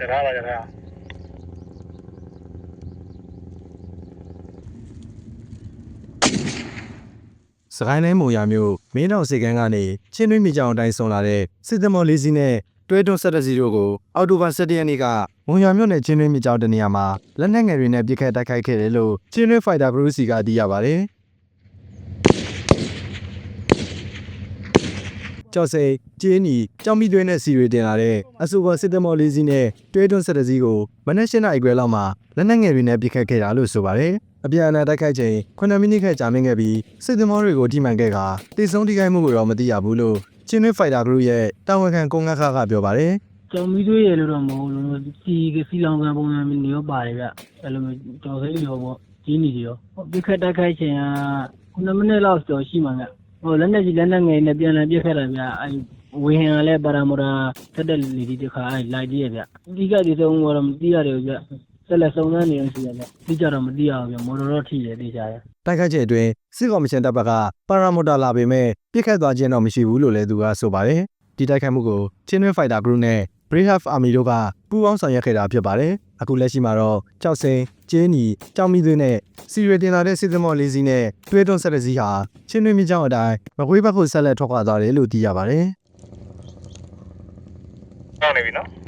ရထားပါရထားစကိုင်းတိုင်းမုံရမြို့မင်းတော်စေကန်းကနေချင်းတွင်းမြေကြောင်အတိုင်းဆုံလာတဲ့စစ်သမော်လေးစီးနဲ့တွဲတွန်းဆက်တဲ့စီတို့ကိုအောက်တိုဘာ17ရက်နေ့ကမုံရမြို့နယ်ချင်းတွင်းမြေကြောင်တနေရာမှာလက်နက်ငယ်တွေနဲ့ပစ်ခတ်တိုက်ခိုက်ခဲ့တယ်လို့ချင်းတွင်းဖိုက်တာဂရုစီကသိရပါတယ်။ ကျော်စိန်ကျင်းနီကြောင်မီသွင်းတဲ့စီတွေတင်လာတဲ့အဆိုပါစစ်သမော်လေးစီးနဲ့တွဲတွန်းဆက်တဲ့စီကိုမနက်၈နာရီခွဲလောက်မှာလက်နက်ငယ်တွေနဲ့ပစ်ခတ်ခဲ့တာလို့ဆိုပါတယ်။အပြန်အလှန်တိုက်ခိုက်ချိန်9မိနစ်ခန့်ကြာမြင့်ခဲ့ပြီးစစ်သမောတွေကိုထိမှန်ခဲ့ကတိစုံထိခိုက်မှုကိုတော့မသိရဘူးလို့ချင်းနွေးဖိုက်တာဂရုရဲ့တာဝန်ခံကိုငတ်ခါကပြောပါတယ်ကျော်မီသွေးရလို့တော့မဟုတ်လို့စီကစီလောင်ကန်ပုံစံမျိုးနေရောပါတယ်ဗျအဲ့လိုမျိုးတော်စိမ့်ရောပေါ့ကြီးနေရောပြစ်ခတ်တိုက်ခိုက်ခြင်းက9မိနစ်လောက်ကျော်ရှိမှဗျ ဟိုလက်နဲ့ကြီးလက်နဲ့ငယ်နဲ့ပြန်လည်ပြစ်ခတ်တာဗျအဲ့ဝေဟင်ကလည်းပါရာမိုတာတက်တဲ့လေဒီတခါအဲ့လိုက်တည်းရဗျအဓိကဒီဆုံးကတော့မသိရတယ်ဗျဆက်လက်စုံစမ်းနေအောင်ရှိရဗျသိကြတော့မသိရဘူးဗျမော်တော်တော့ထိတယ်သိကြရတိုက်ခိုက်ချိန်အတွင်းစစ်ကော်မရှင်တပ်ဘက်ကပါရာမိုတာလာပေမဲ့ပြစ်ခတ်သွားခြင်းတော့မရှိဘူးလို့လည်းသူကဆိုပါတယ်ဒီတိုက်ခိုက်မှုကိုချင်းနွေးဖိုက်တာဂရုနဲ့ Brave Army တို့ကပူးပေါင်းဆောင်ရွက်ခဲ့တာဖြစ်ပါတယ်အခုလက်ရှိမှာတော့ကြောက်စင်ကျင်းနီကြောင်မီသွင်းနဲ့စီရီတင်လာတဲ့စစ်သမော်လေးစီးနဲ့တွဲတွန်းဆက်တဲ့စီးဟာချင်းနွေးမြေကြောင်အတိုင်းမကွေးဘက်ကိုဆက်လက်ထွက်ခွာသွားတယ်လို့သိရပါတယ်ပေါက်နေပြီနော်